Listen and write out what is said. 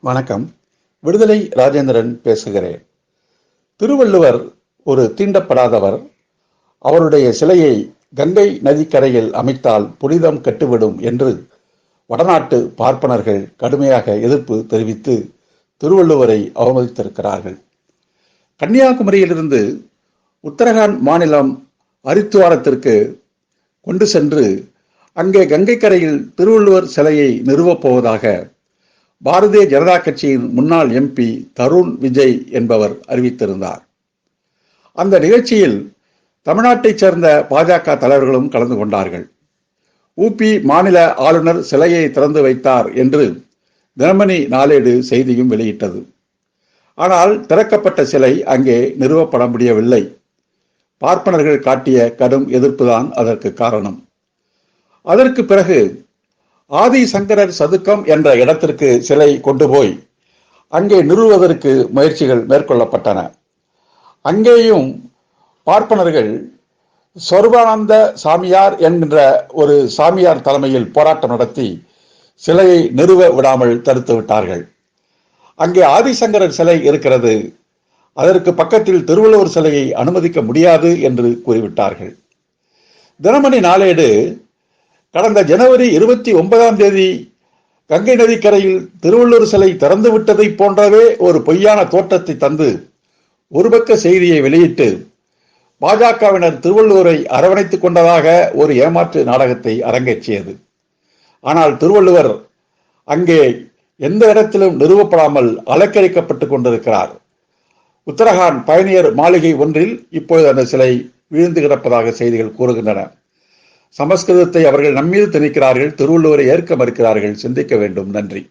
வணக்கம். விடுதலை ராஜேந்திரன் பேசுகிறேன். திருவள்ளுவர் ஒரு தீண்டப்படாதவர். அவருடைய சிலையை கங்கை நதிக்கரையில் அமைத்தால் புனிதம் கட்டுவிடும் என்று வடநாட்டு பார்ப்பனர்கள் கடுமையாக எதிர்ப்பு தெரிவித்து திருவள்ளுவரை அவமதித்திருக்கிறார்கள். கன்னியாகுமரியிலிருந்து உத்தரகாண்ட் மாநிலம் ஹரித்துவாரத்திற்கு கொண்டு சென்று அங்கே கங்கைக்கரையில் திருவள்ளுவர் சிலையை நிறுவப் போவதாக பாரதிய ஜனதா கட்சியின் முன்னாள் எம்பி தருண் விஜய் என்பவர் அறிவித்திருந்தார். அந்த நிகழ்ச்சியில் தமிழ்நாட்டைச் சேர்ந்த பாஜக தலைவர்களும் கலந்து கொண்டார்கள். ஊபி மாநில ஆளுநர் சிலையை திறந்து வைத்தார் என்று தினமணி நாளேடு செய்தியும் வெளியிட்டது. ஆனால் திறக்கப்பட்ட சிலை அங்கே நிறுவப்பட முடியவில்லை. பார்ப்பனர்கள் காட்டிய கடும் எதிர்ப்புதான் அதற்கு காரணம். அதற்கு பிறகு ஆதி சங்கரர் சதுக்கம் என்ற இடத்திற்கு சிலை கொண்டு போய் அங்கே நிறுவுவதற்கு முயற்சிகள் மேற்கொள்ளப்பட்டன. அங்கேயும் பார்ப்பனர்கள் சொர்வானந்த சாமியார் என்கின்ற ஒரு சாமியார் தலைமையில் போராட்டம் நடத்தி சிலையை நிறுவ விடாமல் தடுத்து விட்டார்கள். அங்கே ஆதிசங்கரர் சிலை இருக்கிறது. அதற்கு பக்கத்தில் திருவள்ளுவர் சிலையை அனுமதிக்க முடியாது என்று கூறிவிட்டார்கள். தினமணி நாளேடு கடந்த ஜனவரி இருபத்தி ஒன்பதாம் தேதி கங்கை நதிக்கரையில் திருவள்ளூர் சிலை திறந்து விட்டதை போன்றவே ஒரு பொய்யான தோற்றத்தை தந்து ஒரு பக்க செய்தியை வெளியிட்டு பாஜகவினர் திருவள்ளுவரை அரவணைத்துக் கொண்டதாக ஒரு ஏமாற்று நாடகத்தை அரங்கேற்றியது. ஆனால் திருவள்ளுவர் அங்கே எந்த இடத்திலும் நிறுவப்படாமல் அலக்கரிக்கப்பட்டுக் கொண்டிருக்கிறார். உத்தரகாண்ட் பயணியர் மாளிகை ஒன்றில் இப்பொழுது அந்த சிலை வீழ்ந்து கிடப்பதாக செய்திகள் கூறுகின்றன. சமஸ்கிருதத்தை அவர்கள் நம்மீது திணிக்கிறார்கள் திருவள்ளுவரை ஏற்க மறுக்கிறார்கள். சிந்திக்க வேண்டும். நன்றி.